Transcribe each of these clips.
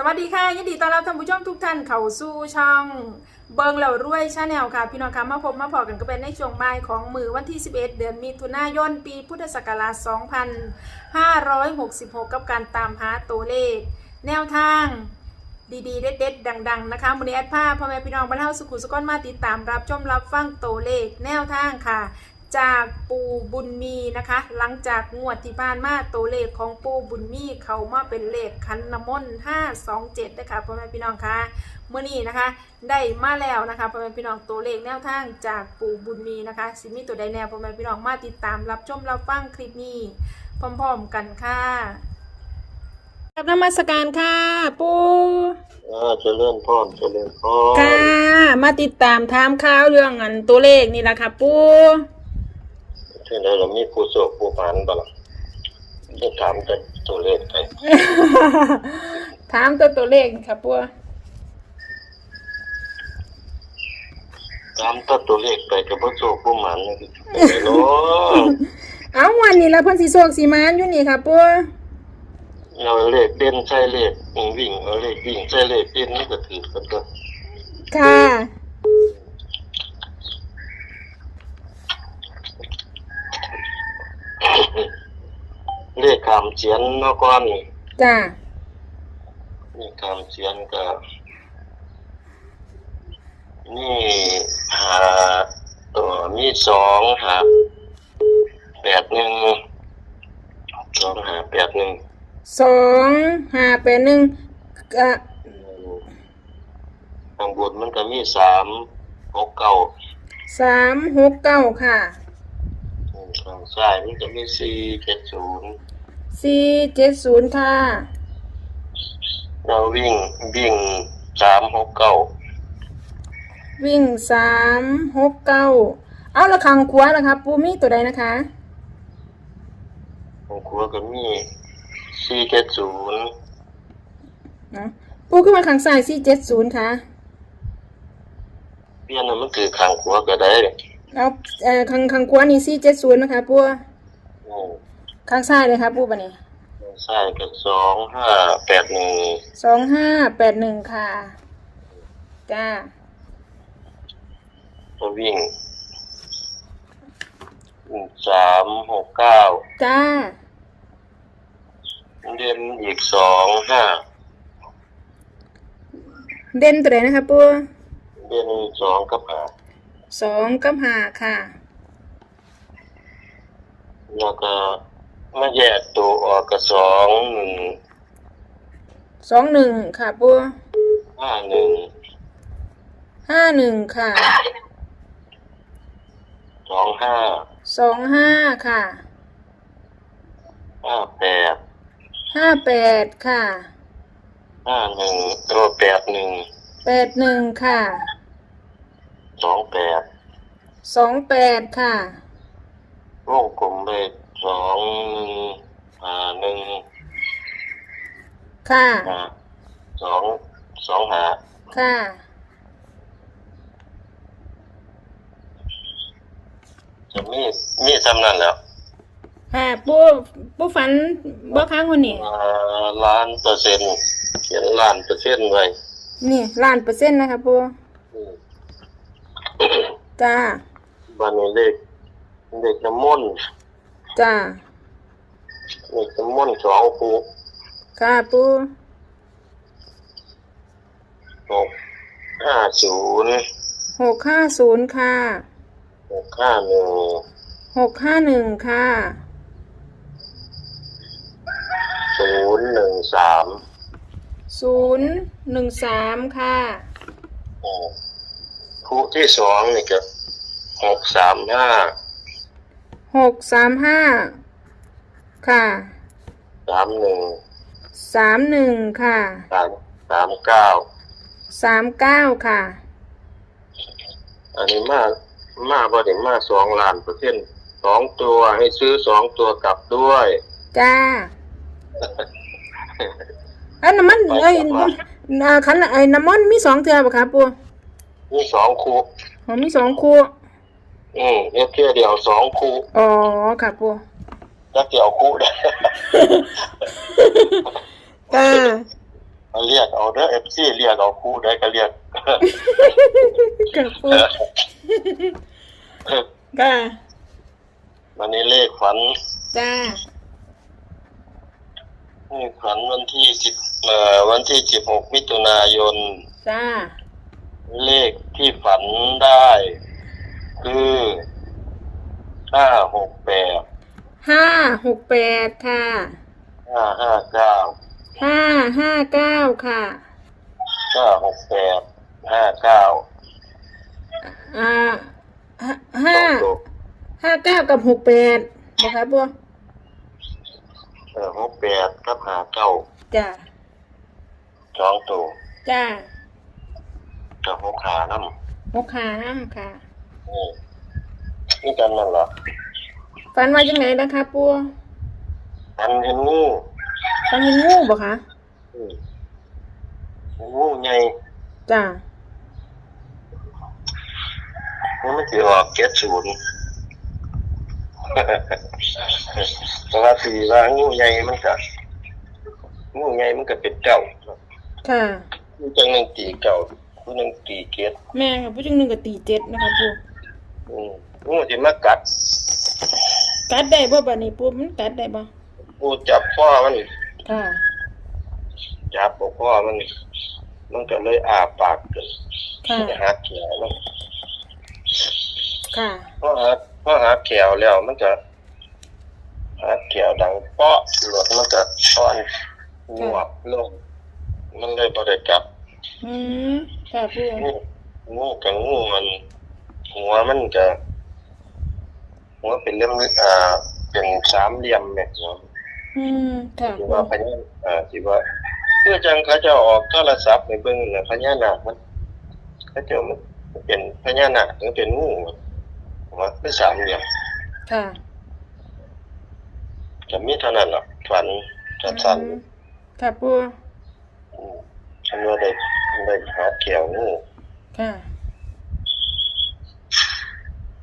สวัสดีค่ะยินดีต้อนรับท่านผู้ชมทุกท่านเข้าสู่ช่องเบิงแล้วรวยชาแนลค่ะ พี่น้องคะมาพบมาพอกันก็เป็นในช่วงบ่ายของมือวันที่ 11 เดือนมิถุนายน ปีพุทธศักราช 2566 กับการตามหาตัวเลข แนวทางดีๆ เด็ดๆ ดัง ๆ นะคะมูลนิธิผ้าพ่อแม่พี่น้องบรรเทาสุขุสุขนมาติดตามรับชมรับฟังตัวเลข แนวทางค่ะ จากปูบุญมีนะคะ หลังจากงวดที่ผ่านมาตัวเลขของปูบุญมีเขามาเป็นเลขคันน้ำมนต์527นะคะพ่อแม่พี่น้องคะเมื่อนี้นะคะ ได้มาแล้วนะคะพ่อแม่พี่น้องตัวเลขแนวทางจากปูบุญมีนะคะสิมีตัวใดแนวพ่อแม่พี่น้องมาติดตามรับชมรับฟังคลิปนี้ พร้อมๆกันค่ะกับนมัสการค่ะ ปูอ่าเจะเลื่อนพ่อนเจะเลื่อนพ่อค่ะ มาติดตามถามข่าวเรื่องอันตัวเลขนี่แหละค่ะปู ที่ไหนเรามีผู้โศกผู้พันบ้างจะถามแต่ตัวเลขไปถามตัวตัวเลขค่ะปูถามแต่ตัวเลขไปกับผู้โศกผู้หมันนี่ไม่รู้เอาวันนี้ละเพิ่นสิโศกสีมานอยู่นี่ค่ะปูเอาเลขเด่นใช่เลขวิ่งเอาเลขวิ่งใช่เลขเด่นนี่ก็ถือกันก็ค่ะ เลขคำเสียนเนอกก้อนนี่จ้านี่คำเสียนก็นี่หาตัวมีสองหาแปดหนึ่งสองหาแปดหนึ่งสองห้าแปดหนึ่งอะทางบนมันก็มีสามหกเก้าสามหกเก้าค่ะ อืมทางซ้ายมันก็มีสี่เจ็ดศูนย์สี่เจ็ดศูนย์ค่ะเราวิ่งวิ่งสามหกเก้าวิ่งสามหกเก้าเอาละคังขวาละครับ ปูมีตัวใดนะคะของครัวก็มีสี่เจ็ดศูนย์เนาะปูขึ้นมาข้างซ้ายสี่เจ็ดศูนย์ค่ะเพี้ยนนั้นมันคือขังครัวก็ได้เอาเอ่อข้างข้างขวานี่สี่เจ็ดศูนย์นะคะปูอืมข้างซ้ายเลยครับปูปะนี่ทางซ้ายก็สองห้าแปดหนึ่งสองห้าแปดหนึ่งค่ะ จ้าก็วิ่งสามหกเก้าจ้าเรียนอีกสองห้าเด่นตัวไหนนะคะปูเรียนสองกับห้า สองกับห้าค่ะ แล้วก็มาแยกตัวออกกับสองหนึ่งสองหนึ่งค่ะปูห้าหนึ่งห้าหนึ่งค่ะสองห้าสองห้าค่ะห้าแปดห้าแปดค่ะห้าหนึ่งตัวแปดหนึ่งแปดหนึ่งค่ะ สองแปดสองแปดค่ะ วงกลมเลขสองหนึ่งห้าหนึ่งค่ะห้าสองสองห้าค่ะ จะมีมีสำนันแหล้วค่ะปูปูฝันบ่ค้างคนนี้อ่าล้านเปอร์เซ็นต์เขียนล้านเปอร์เซ็นต์ไว้นี่ล้านเปอร์เซ็นต์นะคะปูอืม จ้าบ้านนี้เลขเลขน้ำมนต์จ้าเลขน้ำมนต์สองคู่ค่ะปูหกห้าศูนย์หกห้าศูนย์ค่ะหกห้าหนึ่งหกห้าหนึ่งค่ะศูนย์หนึ่งสามศูนย์หนึ่งสามค่ะ คู่ที่สองนี่ก็หกสามห้าหกสามห้าค่ะสามหนึ่งสามหนึ่งค่ะสามสามเก้าสามเก้าค่ะ อันนี้มามาบอดีมาสองล้านเปอร์เซ็นต์สองตัวให้ซื้อสองตัวกลับด้วย จ้าอันน้ำมันเอ้ยอ่าขันไอ้น้ำมันมีสองเทือปะคะปู นี่สองคู่ผมมีสองคู่ อืมเอฟเทียเดียวสองคู่อ๋อ ค่ะปูจักเดียวคู่ได้จ้าเอเอาเรียกเอาเด้อเอฟซีเรียกเอาคู่ได้ก็เรียกกับปูค่ะวันนี้เลขฝันจ้าเลขฝันวันที่สิบเอ่อวันที่สิบหกมิถุนายนจ้า เลขที่ฝันได้ คือห้าหกแปดห้าหกแปดค่ะห้าห้าเก้าห้าห้าเก้าค่ะห้าหกแปดห้าเก้าอ่าห้าสห้าองตัวห้าเก้ากับหกแปดบอกครับบัวเออหกแปดกับห้าเก้าจ้าสองตัวจ้า กับหกขาน้ำหกขาน้ำค่ะนี่นี่กันนั่นเหรอฟันว่าจังไหนนะคะปัวอันเห็นงูฟันเห็นงูบ่คะอืมเห็นงูใหญ่จ้ามันไม่ถือออกเก็ดศูนย์ เพราะว่าสีว่างูใหญ่มันก็งูใหญ่มันก็เป็นเก่าค่ะผู้จังหนึ่งตีเก่า ผู้หนึ่งตีเก็ดแม่ค่ะผู้จังหนึ่งกับตีเจ็ดนะคะปัวอืมงูจะมากัดกัดได้บ่บัดนี้ปัวมันกัดได้บ่ผู้จับพ่อมันค่ะจับบอกพ่อมัน มันก็เลยอาปากเกิดค่ะจะหาแขวมันค่ะพอหาพอหาแขวแล้วมันก็หาแขวดังเปาะหลดมันก็ช้อนงวบลงมันเลยบ่ได้จับอืม ค่ะปัวงูงูกับงูมัน หัวมันจะหัวเป็นเรื่องอ่าเป็นสามเหลี่ยมแบบนี้อืมค่ะที่ปัวว่าพญาอ่าที่ว่าเพื่อจังเขาจะออกโทรศัพท์ในเบื้องน่ะพญานาคมันเขาจะมันเป็นพญานาคมันเป็นงูหัวเป็นสามเหลี่ยมค่ะจะมีเท่านั้นหรอกฝันสั้นอืมค่ะปัวๆอืม ฉันว่าได้ได้หาเกี่ยวงูค่ะ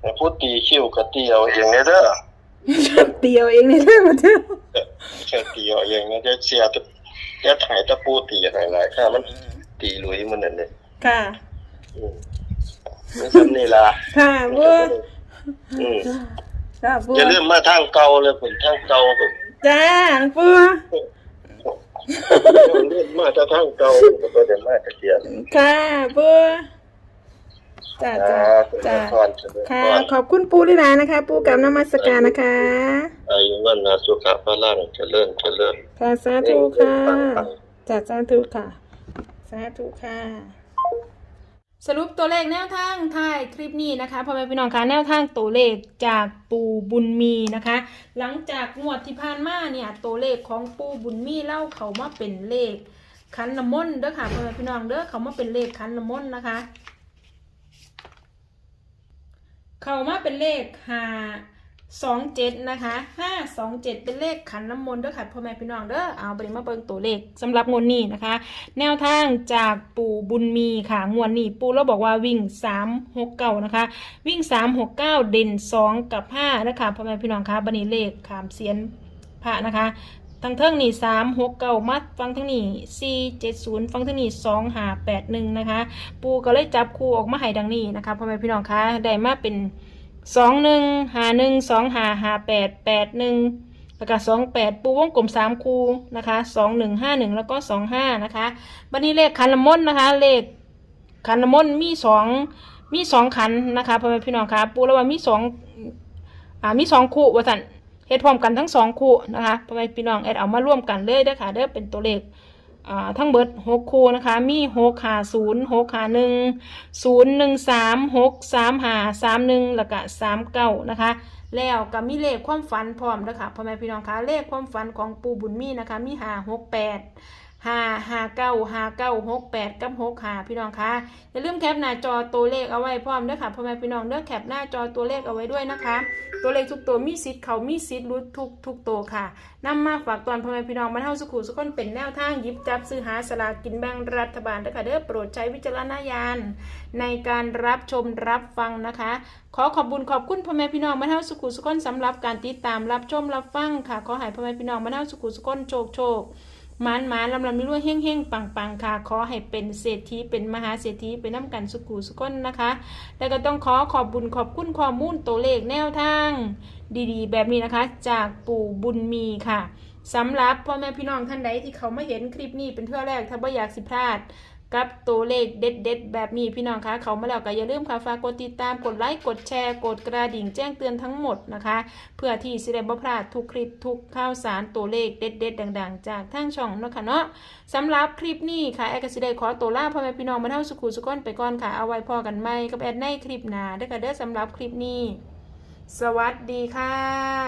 แต่พูดตีคิ้วก็ตีเอาเองเนี่ยเด้อเตียวเองนี่ได้มาเถอะแค่ตีเอาเองนะจะเสียตะจะถ่ายตะปูตีหลายๆค่ะมันตีหลุยมันนั่นเลยค่ะอืมนี่สำนี่ล่ะค่ะปัวอืมค่ะปัวอย่าลืมมาทางเก่าเลยผมทางเก่าผมจ้าปัว เลื่อนมาจะทางเก่าก็จะมาตะเกียบค่ะปัวจ้าจ้าจ้าพรเจริญค่ะพรขอบคุณปูลิลานะคะ ปูกับนมัสการนะคะอายุวันนาสุขะพระล่างเจริญเจริญค่ะสาธุค่ะจ้าสาธุค่ะ สาธุค่ะ สรุปตัวเลขแนวทางท้ายคลิปนี้นะคะพ่อแม่พี่น้องคะแนวทางตัวเลขจากปูบุญมีนะคะ หลังจากงวดที่ผ่านมาเนี่ยตัวเลขของปูบุญมีเล่าเขามาเป็นเลขขันน้ำมนเด้อค่ะพ่อแม่พี่น้องเด้อเขามาเป็นเลขขันน้ำมนนะคะ เขามาเป็นเลขห้า สองเจ็ดนะคะห้าสองเจ็ดเป็นเลขขันน้ำมนต์เด้อค่ะพ่อแม่พี่น้องเด้อเอาไปมาเบิ่งตัวเลขสำหรับงวดนี้นะคะ แนวทางจากปู่บุญมีค่ะงวดนี้ปู่เราบอกว่าวิ่งสามหกเก้านะคะ วิ่งสามหกเก้าเด่นสองกับห้านะคะพ่อแม่พี่น้องคะบันนี้เลขขามเสียนพระนะคะทั้งเทิงนี่สามหกเก้ามัด ฟังทั้งนี่สี่เจ็ดศูนย์ฟังทั้งนี่สองหาแปดหนึ่งนะคะ ปูก็เลยจับคู่ออกมาให้ดังนี้นะคะพ่อแม่พี่น้องคะได้มาเป็น สองหนึ่งหาหนึ่งสองหาหาแปดแปดหนึ่งแล้วก็สองแปดปูวงกลมสามคูนะคะสองหนึ่งห้าหนึ่งแล้วก็สองห้านะคะบันนี้เลขคันละมนนะคะ เลขคันละมนมีสองมีสองขันนะคะพ่อแม่พี่น้องคะปูแล้วว่ามีสองอ่ามีสองคู่ว่าสันเฮ็ดพร้อมกันทั้งสองคู่นะคะพ่อแม่พี่น้องแอดเอามาร่วมกันเลยเด้อค่ะเด้อเป็นตัวเลข ทั้งเบิดหกคู่นะคะ มีหกหาศูนย์หกหาหนึ่งศูนย์หนึ่งสามหกสามหาสามหนึ่งแล้วก็สามเก้านะคะ แล้วก็มีเลขความฝันพร้อมนะคะพ่อแม่พี่น้องคะเลขความฝันของปูบุญมีนะคะ มีหาหกแปด ห้าห้าเก้าห้าเก้าหกแปดกับหกหาพี่น้องคะอย่าลืมแคปหน้าจอตัวเลขเอาไว้พร้อมด้อค่ะพ่อแม่พี่น้องเด้อแคปหน้าจอตัวเลขเอาไว้ด้วยนะคะ ตัวเลขทุกตัวมีสิทธิ์เขามีสิทธิ์รู้ทุกทุกตัวค่ะนำมาฝากตอนพ่อแม่พี่น้องบรรเทาสุขุสุขคนเป็นแนวทางยิบจับซื้อหาสลากกินแบ่งรัฐบาลด้วยค่ะเด้อโปรดใช้วิจารณญาณในการรับชมรับฟังนะคะ ขอขอบบุญขอบคุณพ่อแม่พี่น้องบรรเทาสุขุสุขคนสำหรับการติดตามรับชมรับฟังค่ะขอให้พ่อแม่พี่น้องบรรเทาสุขุสุขคนโชคโชค มานมานลำลำด้วยเฮ่งเฮ่งปังปังค่ะ ขอให้เป็นเศรษฐีเป็นมหาเศรษฐีเป็นน้ำกันสุกูสุก้นนะคะ แล้วก็ต้องขอขอบบุญขอบคุณข้อมูลตัวเลขแนวทาง ดีๆ แบบนี้นะคะ จากปู่บุญมีค่ะสำหรับพ่อแม่พี่น้องท่านใดที่เขาไม่เห็นคลิปนี้เป็นเทื่อแรกถ้าบ่อยากสิพลาด กับตัวเลขเด็ดๆ แบบนี้พี่น้องคะเขามาแล้วก็อย่าลืมค่ะฝากกดติดตามกดไลค์กดแชร์ กดกระดิ่งแจ้งเตือนทั้งหมดนะคะ เพื่อที่สิได้บ่พลาดทุกคลิปทุกข่าวสารตัวเลขเด็ด ๆ ดัง ๆ จากทางช่องเนาะค่ะเนาะสำหรับคลิปนี้ค่ะแอดกสิได้ขอตัวลาพ่อแม่พี่น้องมาเท่าสุขุสุก้นไปก่อนค่ะเอาไว้พอกันไหมกับแอดในคลิปหน้าเด้อค่ะเด้อสำหรับคลิปนี้ สวัสดีค่ะ